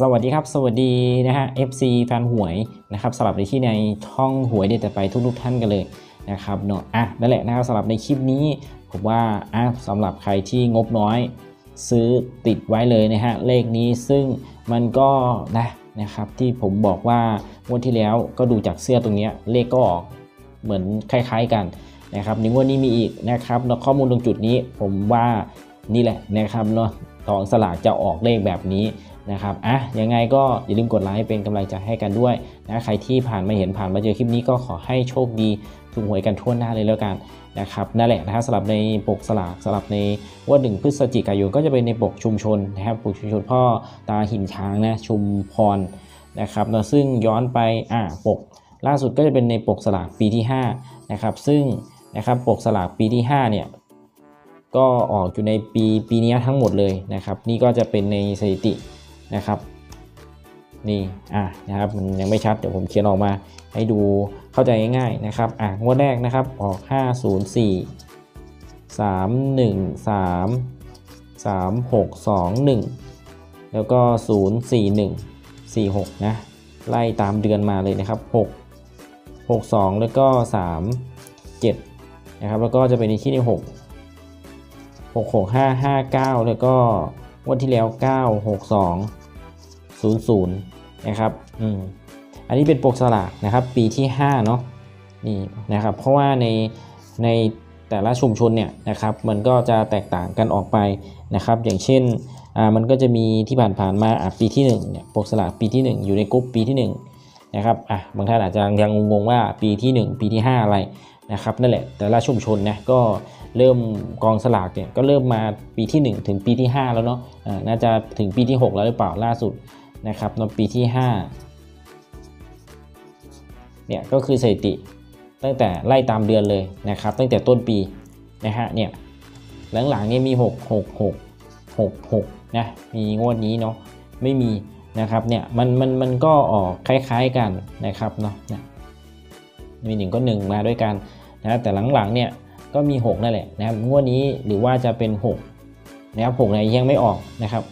สวัสดีครับ สวัสดีนะฮะ FC แฟนหวยนะครับสำหรับในที่ในท่องหวยเด็ดแต่ไปทุกๆท่านกันเลยนะครับเนาะอะนั่นแหละนะครับสำหรับในคลิปนี้ผมว่าอะสำหรับใครที่งบน้อย ซื้อติดไว้เลยนะฮะเลขนี้ซึ่งมันก็นะนะครับที่ผมบอกว่างวดที่แล้วก็ดูจากเสื้อตรงนี้เลขก็ออกเหมือนคล้ายๆกันนะครับในงวดนี้มีอีกนะครับแล้วข้อมูลตรงจุดนี้ผมว่านี่แหละนะครับเนาะกองสลากจะออกเลขแบบนี้ นะครับอะยังไงก็อย่าลืมกดไลค์เป็นกำลังใจให้กันด้วยนะใครที่ผ่านมาเห็นผ่านมาเจอคลิปนี้ก็ขอให้โชคดีถูกหวยกันทั่วหน้าเลยแล้วกันนะครับนั่นแหละนะครับสำหรับในปกสลากสำหรับในวันหนึ่งพฤศจิกายนก็จะเป็นในปกชุมชนนะครับปกชุมชนพ่อตาหินช้างนะชุมพรนะครับนะซึ่งย้อนไปอะปก ล่าสุดก็จะเป็นในปกสลากปีที่5นะครับซึ่งนะครับปกสลากปีที่5เนี่ยก็ออกอยู่ในปีปีนี้ทั้งหมดเลยนะครับนี่ก็จะเป็นในสถิติ นะครับ นี่อะนะครับมันยังไม่ชัดเดี๋ยวผมเขียนออกมาให้ดูเข้าใจง่ายๆนะครับอะงวดแรกนะครับออก 504 313 3621 แล้วก็ 041 46 นะ ไล่ตามเดือนมาเลยนะครับ 6 62 แล้วก็ 3 7 นะครับ แล้วก็จะเป็นในที่ที่ 6 6 6 5 5 9 แล้วก็วันที่แล้ว 9 6 2 0 0นะครับอืมอันนี้เป็นปกสลากนะครับ ปีที่5เนาะนี่นะครับ เพราะว่าในในแต่ละชุมชนเนี่ยนะครับ มันก็จะแตกต่างกันออกไปนะครับ อย่างเช่นอ่ามันก็จะมีที่ผ่านๆมาอะปีที่1เนี่ยปกสลากปีที่ 1 อยู่ในกลุ่มปีที่ 1 นะครับอะบางท่านอาจจะยังงงๆว่าปีที่ 1 ปีที่ 5 อะไรนะครับนั่นแหละแต่ละชุมชนนะก็เริ่มกองสลากเนี่ยก็เริ่มมาปีที่ 1 ถึงปีที่ 5 แล้วเนาะอ่าน่าจะถึงปีที่ 6 แล้วหรือเปล่าล่าสุด นะครับในปีที่ 5 เนี่ยก็คือสถิติตั้งแต่ไล่ตามเดือนเลยนะครับตั้งแต่ต้นปีนะฮะเนี่ยหลังๆเนี่ยมี 6 6 6 6 6นะมีงวดนี้เนาะไม่มีนะครับเนี่ยมันมันมันก็ออกคล้ายๆกันนะครับเนาะเนี่ยมีหนึ่งก็หนึ่งมาด้วยกันนะแต่หลังๆเนี่ยก็มี 6 นั่นแหละนะครับงวดนี้หรือว่าจะเป็น 6 นะครับ6เนี่ยยังไม่ออกนะครับ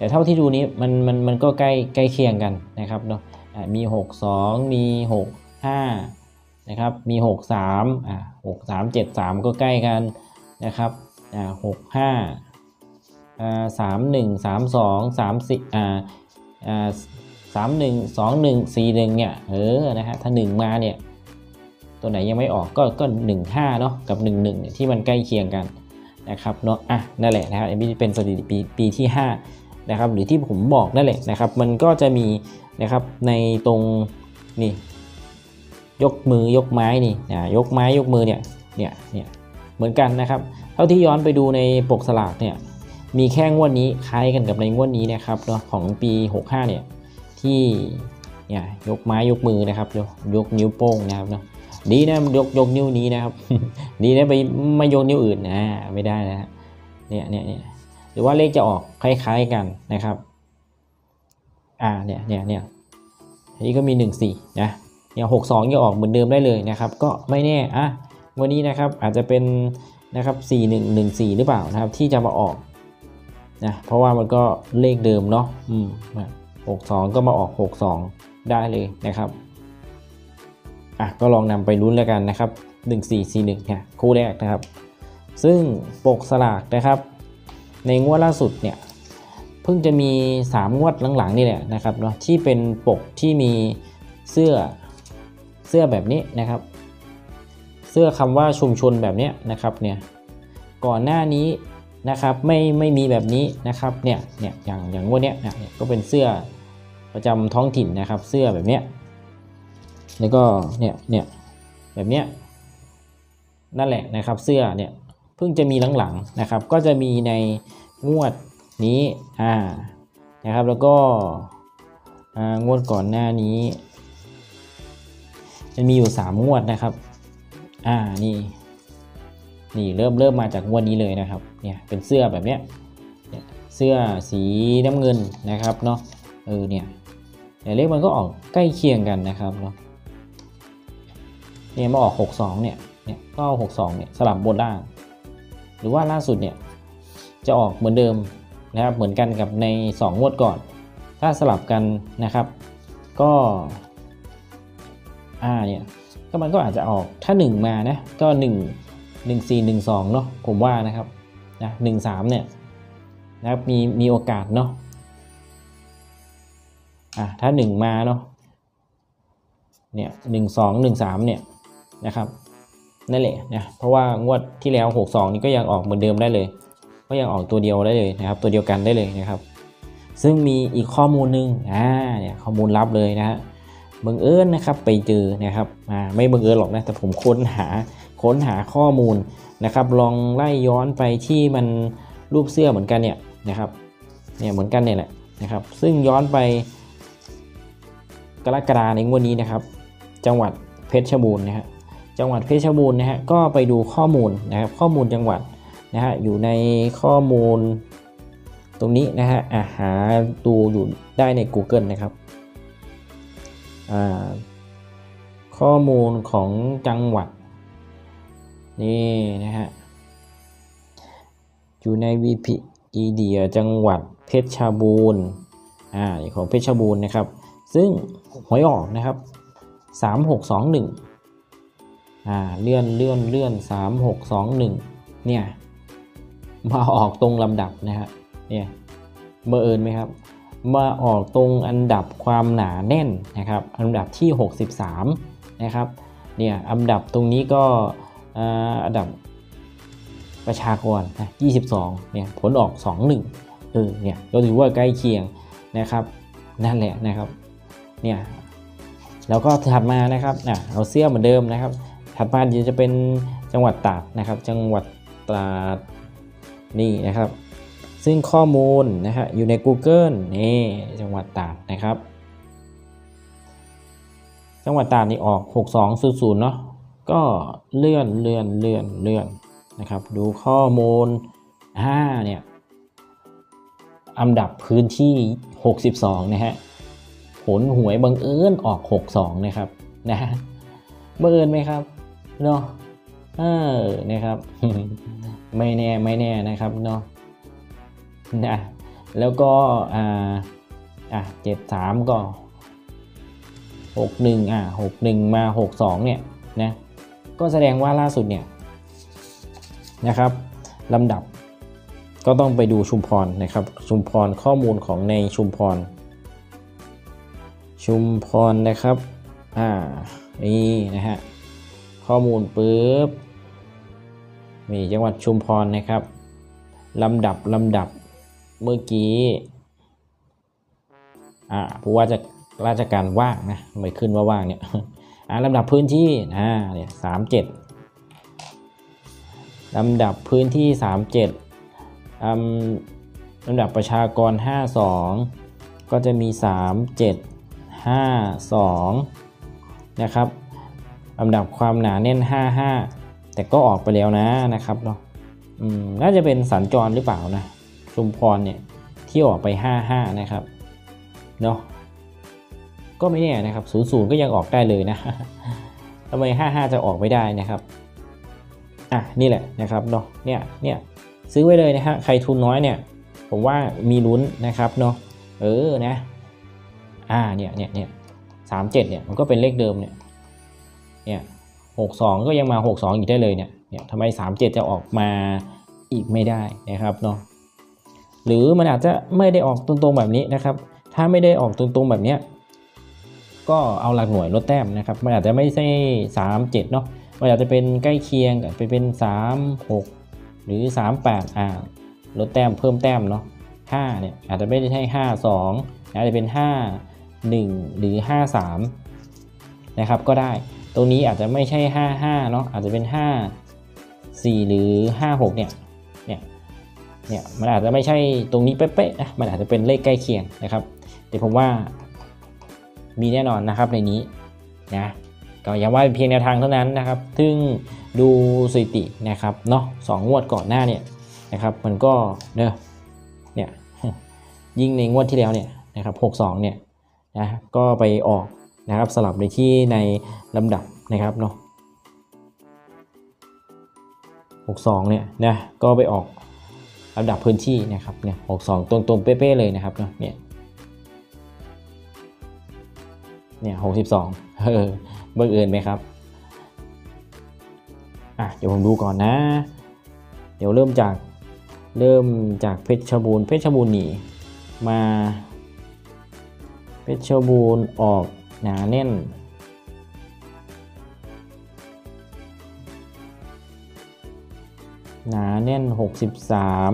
แต่เท่าที่ดูนี้มันมันมันก็ใกล้ใกล้เคียงกันนะครับเนาะมี 6 2 มี 6 5นะครับมี 6 3อ่า6 3 7 3 ก็ใกล้กันนะครับอ่า6 5อ่า3 1 3 2 3 4อ่าอ่า3 1 2 1 4 1เนี่ยเออนะฮะถ้า1มาเนี่ยตัวไหนยังไม่ออกก็ก็1 5เนาะกับ1 1เนี่ยที่มันใกล้เคียงกันนะครับเนาะอะนั่นแหละนะครับอันนี้เป็นสถิติปีปีที่5 นะครับหรือที่ผมบอกนั่นแหละนะครับมันก็จะมีนะครับในตรงนี่ยกมือยกไม้นี่นะยกไม้ยกมือเนี่ยเนี่ยเนี่ยเหมือนกันนะครับ เท่าที่ย้อนไปดูในปกสลากเนี่ยมีแค่งวดนี้คล้ายกันกับในงวดนี้นะครับเนาะของปี 65เนี่ยที่เนี่ยยกไม้ยกมือนะครับยกยกนิ้วโป้งนะครับเนาะดีนะยกยกนิ้วนี้นะครับ ดีนะไปไม่ยกนิ้วอื่นนะไม่ได้นะเนี่ยเนี่ยเนี่ย หรือว่าเลขจะออกคล้ายๆกันนะครับอ่าเนี่ยเนี่ยเนี่ยอันนี้ก็มี 1 4นะเนี่ยหกสองจะออกเหมือนเดิมได้เลยนะครับ ก็ไม่แน่อะวันนี้นะครับอาจจะเป็นนะครับ4 1 1 4หรือเปล่านะครับที่จะมาออกนะเพราะว่ามันก็เลขเดิมเนาะอืมหกสองก็มาออก6 2ได้เลยนะครับอะก็ลองนำไปลุ้นแล้วกันนะครับ1 4 4 1เนี่ยคู่แรกนะครับ ซึ่งปกสลากนะครับ ในงวดล่าสุดเนี่ยเพิ่งจะมี 3 งวดหลังๆนี่แหละนะครับเนาะที่เป็นปกที่มีเสื้อเสื้อแบบนี้นะครับ เสื้อคำว่าชุมชนแบบนี้นะครับเนี่ยก่อนหน้านี้นะครับไม่ไม่มีแบบนี้นะครับเนี่ยเนี่ยอย่างอย่างงวดเนี้ยเนี่ยก็เป็นเสื้อประจำท้องถิ่นนะครับ เสื้อแบบเนี้ยแล้วก็เนี่ยเนี่ยแบบเนี้ยนั่นแหละนะครับเสื้อเนี่ย พิ่งจะมีหลังๆนะครับ ก็จะมีในงวดนี้อ่านะครับแล้วก็งวดก่อนหน้านี้มันมีอยู่ 3 งวดนะครับ อ่านี่นี่เริ่มเริ่มมาจากงวดนี้เลยนะครับเนี่ยเป็นเสื้อแบบเนี้ยเสื้อสีน้ำเงินนะครับเนาะเออเนี่ยแต่เลขมันก็ออกใกล้เคียงกันนะครับเนาะเนี่ยมาออก 62เนี่ยเนี่ยก็62เนี่ยสลับบนล่าง หรือว่าล่าสุดเนี่ยจะออกเหมือนเดิมนะครับเหมือนกันกับใน 2 งวดก่อน ถ้าสลับกันนะครับ ก็อ่าเนี่ยก็มันก็อาจจะออกถ้า 1 มานะก็ 1 1 4 1 2เนาะผมว่านะครับนะ1 3เนี่ยนะครับมีมีโอกาสเนาะอะถ้า 1 มาเนาะเนี่ยหนึ่งสองหนึ่งสามเนี่ยนะครับ นั่นแหละนะเพราะว่างวดที่แล้ว 62 นี่ก็ยังออกเหมือนเดิมได้เลย ก็ยังออกตัวเดียวได้เลยนะครับ ตัวเดียวกันได้เลยนะครับ ซึ่งมีอีกข้อมูลหนึ่งอ่าเนี่ยข้อมูลลับเลยนะฮะบังเอิญนะครับไปเจอนะครับอ่าไม่บังเอิญหรอกนะแต่ผมค้นหาค้นหาข้อมูลนะครับ ลองไล่ย้อนไปที่มันรูปเสื้อเหมือนกันเนี่ยนะครับเนี่ยเหมือนกันเนี่ยแหละนะครับ ซึ่งย้อนไปกรกฎาในงวดนี้นะครับ จังหวัดเพชรบูรณ์นะฮะ จังหวัดเพชรบูรณ์นะฮะก็ไปดูข้อมูลนะครับข้อมูลจังหวัดนะฮะอยู่ในข้อมูลตรงนี้นะฮะอะหาดูอยู่ได้ใน Google นะครับข้อมูลของจังหวัดนี่นะฮะอยู่ใน Wikipedia จังหวัดเพชรบูรณ์อ่าของเพชรบูรณ์นะครับ ซึ่งหวยออกนะครับ 3621 อ่าเลื่อนเลื่อนเลื่อน3621เนี่ยมาออกตรงลำดับนะฮะเนี่ยเบอร์เอิญไหมครับมาออกตรงอันดับความหนาแน่นนะครับอันดับที่ 63 นะครับเนี่ยอันดับตรงนี้ก็อันดับประชากรนะ22เนี่ยผลออก 21เออเนี่ยก็ถือว่าใกล้เคียงนะครับนั่นแหละนะครับเนี่ยแล้วก็ถัดมานะครับอะเอาเสื้อเหมือนเดิมนะครับ ถัดมาเดี๋ยวจะเป็นจังหวัดตราดนะครับ จังหวัดตราดนี่นะครับ ซึ่งข้อมูลนะฮะอยู่ใน Google นี่จังหวัดตราดนะครับ จังหวัดตราดนี่ออก 6200เนาะก็เลื่อนเลื่อนเลื่อนเลื่อนนะครับ ดูข้อมูล5เนี่ยอันดับพื้นที่ 62 นะฮะ ผลหวยบังเอิญออก 62 นะครับ นะบังเอิญไหมครับ เนาะเออนะครับ ไม่แน่ไม่แน่นะครับเนาะนะแล้วก็อ่าอะเจ็ดสามก็หกหนึ่งอะหกหนึ่งมาหกสองเนี่ยนะก็แสดงว่าล่าสุดเนี่ยนะครับลำดับก็ต้องไปดูชุมพรนะครับ ชุมพรข้อมูลของในชุมพร ชุมพรนะครับ อ่า นี่นะฮะ ข้อมูลปุ๊บมีจังหวัดชุมพรนะครับลำดับลำดับเมื่อกี้อ่าผู้ว่าจะราชการว่างนะไม่ขึ้นว่าว่างเนี่ยอ่าลำดับพื้นที่อ่าเนี่ยสามเจ็ดลำดับพื้นที่สามเจ็ดลำดับประชากร 52 ก็จะมี 3 7 5 2 นะครับ ลำดับความหนาแน่น 55 แต่ก็ออกไปแล้วนะนะครับเนาะน่าจะเป็นสัญจรหรือเปล่านะชุมพรเนี่ยที่ออกไป 55 นะครับเนาะก็ไม่แน่นะครับ 00 ก็ยังออกได้เลยนะทำไม 55 จะออกไม่ได้นะครับอะนี่แหละนะครับเนาะเนี่ยเนี่ยซื้อไว้เลยนะฮะใครทุนน้อยเนี่ยผมว่ามีลุ้นนะครับเนาะเออนะอ่าเนี่ยเนี่ยเนี่ยสามเจ็ดเนี่ยมันก็เป็นเลขเดิมเนี่ย เนี่ยหกสองก็ยังมาหกสองอีกได้เลยเนี่ยเนี่ยทำไมสามเจ็ดจะออกมาอีกไม่ได้นะครับเนาะหรือมันอาจจะไม่ได้ออกตรงๆแบบนี้นะครับ ถ้าไม่ได้ออกตรงๆแบบนี้ก็เอาหลักหน่วยลดแต้มนะครับ มันอาจจะไม่ใช่สามเจ็ดเนาะมันอาจจะเป็นใกล้เคียงไปเป็นสามหกหรือ38อ่าลดแต้มเพิ่มแต้มเนาะ5เนี่ยอาจจะไม่ได้ใช่5 2อาจจะเป็น5 1หรือ5 3นะครับก็ได้ ตรงนี้อาจจะไม่ใช่ 5 5เนาะอาจจะเป็น 5 4 หรือ 5 6 เนี่ยเนี่ยเนี่ยมันอาจจะไม่ใช่ตรงนี้เป๊ะๆนะมันอาจจะเป็นเลขใกล้เคียงนะครับ แต่ผมว่ามีแน่นอนนะครับในนี้นะก็ย้ำว่าเป็นเพียงแนวทางเท่านั้นนะครับ ซึ่งดูสถิตินะครับเนาะสองงวดก่อนหน้าเนี่ยนะครับ มันก็เนอะเนี่ยยิ่งในงวดที่แล้วเนี่ยนะครับหกสองเนี่ยนะก็ไปออก นะครับสลับในที่ในลำดับนะครับเนาะหกสองเนี่ยนะก็ไปออกลำดับพื้นที่นะครับเนี่ยหกสองตรงๆเป๊ะๆเลยนะครับเนาะเนี่ยเนี่ยหกสิบสองเออบังเอิญไหมครับอะเดี๋ยวผมดูก่อนนะ เดี๋ยวเริ่มจากเริ่มจากเพชรบูรณ์เพชรบูรณ์หนีมาเพชรบูรณ์ออก หนาแน่น หนาแน่น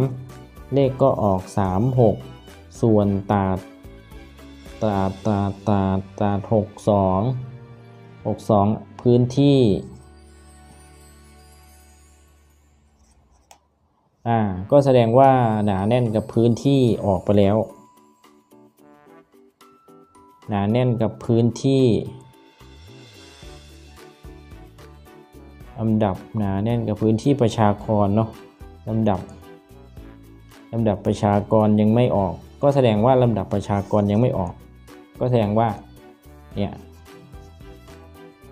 63 เลขก็ออก 36 ส่วนตาดตาดตาดตาดตาด62 62 พื้นที่อ่าก็แสดงว่าหนาแน่นกับพื้นที่ออกไปแล้ว หนาแน่นกับพื้นที่ลำดับหนาแน่นกับพื้นที่ประชากรเนาะลำดับลำดับประชากรยังไม่ออก ก็แสดงว่าลำดับประชากรยังไม่ออก ก็แสดงว่าเนี่ย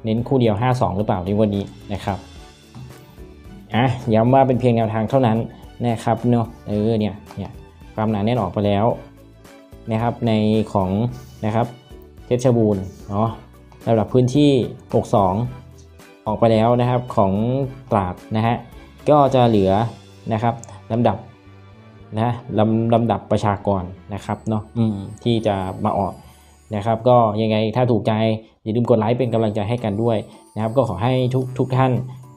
เน้นคู่เดียว 52 หรือเปล่าในวันนี้นะครับอะย้ำว่าเป็นเพียงแนวทางเท่านั้นนะครับเนาะเออเนี่ยเนี่ยความหนาแน่นออกไปแล้วนะครับในของนะครับ เพชรบูรณ์เนาะระดับพื้นที่ 62 ออกไปแล้วนะครับของตราดนะฮะก็จะเหลือนะครับลำดับนะลำลำดับประชากรนะครับเนาะที่จะมาออกนะครับ ก็ยังไงถ้าถูกใจอย่าลืมกดไลค์เป็นกำลังใจให้กันด้วยนะครับ ก็ขอให้ทุกทุกท่าน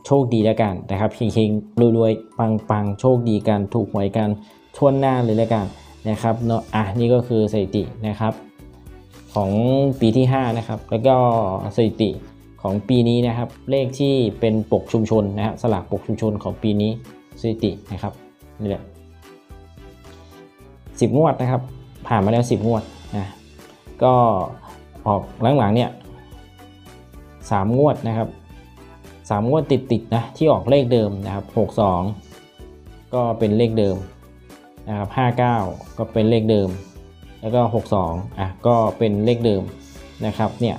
โชคดีแล้วกันนะครับเฮงๆรวยๆปังๆ โชคดีกันถูกหวยกันทั่วหน้าเลยแล้วกันนะครับเนาะอะนี่ก็คือสถิตินะครับ ของปีที่ 5 นะครับ แล้วก็สถิติของปีนี้นะครับ เลขที่เป็นปกชุมชนนะฮะสลากปกชุมชนของปีนี้สถิตินะครับนี่แหละสิบงวดนะครับ ผ่านมาแล้ว 10 งวดนะก็ออกหลังๆเนี่ยสามงวดนะครับสามงวดติดๆนะที่ออกเลขเดิมนะครับ 62 ก็เป็นเลขเดิมนะครับ 59 ก็เป็นเลขเดิม แล้วก็ 62อะก็เป็นเลขเดิมนะครับเนี่ย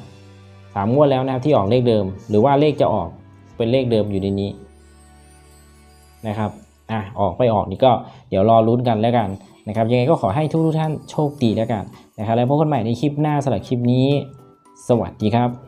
สามงวดแล้วนะครับที่ออกเลขเดิม หรือว่าเลขจะออกเป็นเลขเดิมอยู่ในนี้นะครับอะออกไปออกนี่ก็เดี๋ยวรอลุ้นกันแล้วกันนะครับยังไงก็ขอให้ทุกทุกท่านโชคดีแล้วกันนะครับแล้วพบกันใหม่ในคลิปหน้าสำหรับคลิปนี้ สวัสดีครับ